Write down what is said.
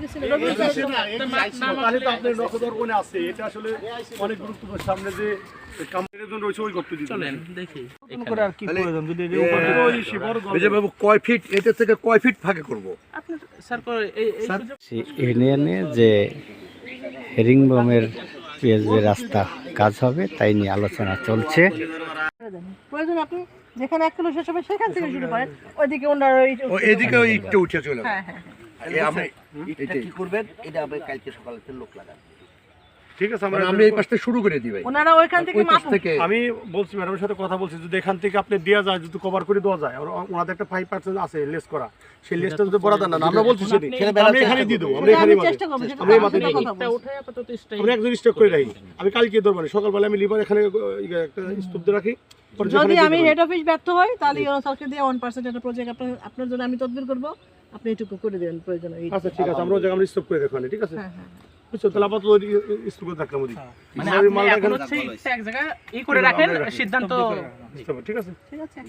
গেছিল আছে। এটা আসলে অনেক গুরুত্বপূর্ণ। সামনে যে কামারের জন্য রয়েছে ওই করতে দিতে চলেন দেখি। করে আর কি প্রয়োজন? যদি এই উপাদান ওই সে বড় গল্প। এই যে বাবু কয় ফিট? এটা থেকে কয় ফিট ফাঁকে করব? আপনার স্যার করে- এই এই সুযোগ সে ইউনিয়নে যে হেরিংবমের যে রাস্তা কাজ হবে তাই নিয়ে আলোচনা চলছে। প্রয়োজন আপনি যেখানে এক কিলো শেষ হবে সেখান থেকে শুরু করেন। ওইদিকে ওনার এদিকে উঠে চলে হ্যাঁ হ্যাঁ হ্যাঁ। আপনি এটা কি করবেন? এটা আপনি কালকে সকালে লোক লাগান। ঠিক আছে মানে আমরা আমরা এই পাশটা শুরু করে দিই ভাই। ওনারা ওইখান থেকে ওই থেকে আমি বলছি ম্যাডামের সাথে কথা বলছি। যদি এখান থেকে আপনি দেওয়া যায় যদি কভার করে দেওয়া যায় আর ওনাদের একটা ফাইভ পার্সেন্ট আছে লেস করা। সেই লেসটা যদি বরাদ না আমরা বলছি আমরা এখানে দিয়ে দেবো আমরা আমি এখানে চেষ্টা করব আমরা এই মাথায় সাথে দিয়ে কথা ইটটা বলব। উঠে আপাতত স্টাইল আমরা একজন স্টক করে রাখি। আমি কালকে সকালবেলা আমি লিভার এখানে ইয়ে একটা স্তূপ দিয়ে রাখি। যদি আমি হেড অফিস ব্যর্থ হই তাহলে ইউনো স্যারকে দিয়ে ওয়ান পার্সেন্ট একটা প্রজেক্ট আপনার আপনার জন্য আমি তদবির করব। আপনি এটুকু করে দেবেন প্রয়োজন আচ্ছা ঠিক আছে আমরা ওই জায়গায় আমরা স্টপ করে রাখব ঠিক আছে? হ্যাঁ হ্যাঁ বুঝছ তাহলে আপাতত ওই স্টক করে রাখলাম ওদিকে। মানে আপনি এখন হচ্ছে এক জায়গায় ই করে রাখেন সিদ্ধান্ত ঠিক আছে? ঠিক আছে।